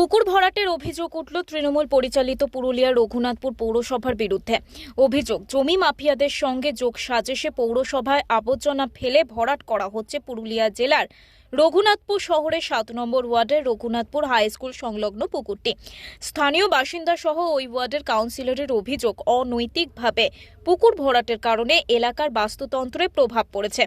পুকুর ভরাটের অভিযোগ উঠল তৃণমূল পরিচালিত পুরুলিয়ার রঘুনাথপুর পৌরসভার বিরুদ্ধে। অভিযোগ, জমি মাফিয়াদের সঙ্গে যোগ সাজেশে পৌরসভায় আবর্জনা ফেলে ভরাট করা হচ্ছে পুরুলিয়া জেলার রঘুনাথপুর শহরের সাত নম্বর ওয়ার্ডের রঘুনাথপুর হাই স্কুল সংলগ্ন পুকুরটি। স্থানীয় বাসিন্দা সহ ওই ওয়ার্ডের কাউন্সিলরের অভিযোগ অনৈতিকভাবে পুকুর ভরাটের কারণে এলাকার বাস্তুতন্ত্রে প্রভাব পড়েছে।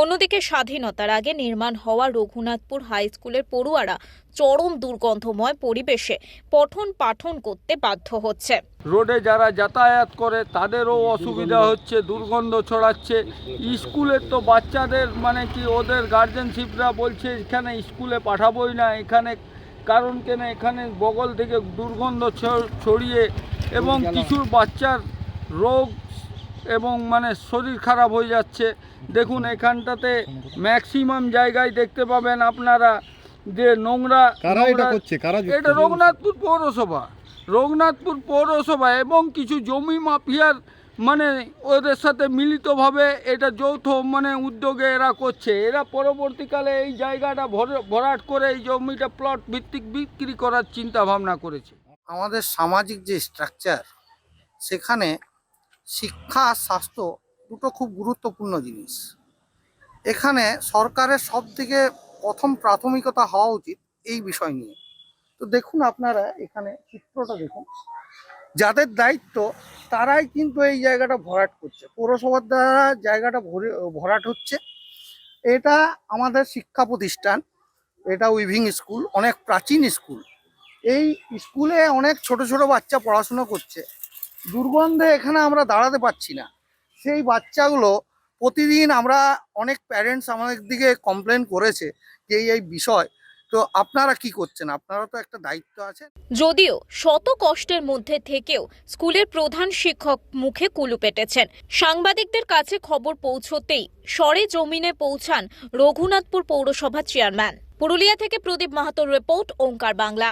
অন্যদিকে স্বাধীনতার আগে নির্মাণ হওয়া রঘুনাথপুর হাই স্কুলের পড়ুয়ারা চরম দুর্গন্ধময় পরিবেশে পঠন পাঠন করতে বাধ্য হচ্ছে। রোডে যারা যাতায়াত করে তাদেরও অসুবিধা হচ্ছে দুর্গন্ধ ছড়াচ্ছে। স্কুলের তো বাচ্চাদের মানে কি ওদের গার্জেনশিপরা বলছে এখানে স্কুলে পাঠাবোই না এখানে কারণ কেন? এখানে বগল থেকে দুর্গন্ধ ছড়িয়ে এবং কিছু বাচ্চার রোগ এবং মানে শরীর খারাপ হয়ে যাচ্ছে। দেখুন এখানটাতে ম্যাক্সিমাম জায়গায় দেখতে পাবেন আপনারা যে নোংরা এটা রঘুনাথপুর পৌরসভা। রঘুনাথপুর পৌরসভা এবং কিছু জমি মাফিয়ার মানে ওদের সাথে মিলিতভাবে এটা যৌথ মানে উদ্যোগে এরা করছে। এরা পরবর্তীকালে এই জায়গাটা ভর- ভরাট করে এই জমিটা প্লট ভিত্তিক বিক্রি করার চিন্তা ভাবনা করেছে। আমাদের সামাজিক যে স্ট্রাকচার সেখানে শিক্ষা, স্বাস্থ্য দুটো খুব গুরুত্বপূর্ণ জিনিস। এখানে সরকারের সব থেকে প্রথম প্রাথমিকতা হওয়া উচিত এই বিষয় নিয়ে। তো দেখুন আপনারা এখানে চিত্রটা দেখুন। যাদের দায়িত্ব তারাই কিন্তু এই জায়গাটা ভরাট করছে। পৌরসভার দ্বারা জায়গাটা ভরে, ভরাট হচ্ছে। এটা আমাদের শিক্ষা প্রতিষ্ঠান, এটা উইভিং স্কুল, অনেক প্রাচীন স্কুল। এই স্কুলে অনেক ছোট ছোট বাচ্চা পড়াশুনো করছে। দুর্গন্ধে এখানে আমরা দাঁড়াতে পারছি না। সেই বাচ্চাগুলো প্রতিদিন আমরা অনেক প্যারেন্টস আমাদের দিকে কমপ্লেন করেছে যে এই বিষয় তো আপনারা কি করছেন? আপনারা তো একটা দায়িত্ব আছে যদিও শত কষ্টের মধ্যে থেকেও স্কুলের প্রধান শিক্ষক মুখে কুলু পেটেছেন। সাংবাদিকদের কাছে খবর পৌঁছতেই সরে জমিনে পৌঁছান রঘুনাথপুর পৌরসভা চেয়ারম্যান। পুরুলিয়া থেকে প্রদীপ মাহাতোর রিপোর্ট, ওঙ্কার বাংলা।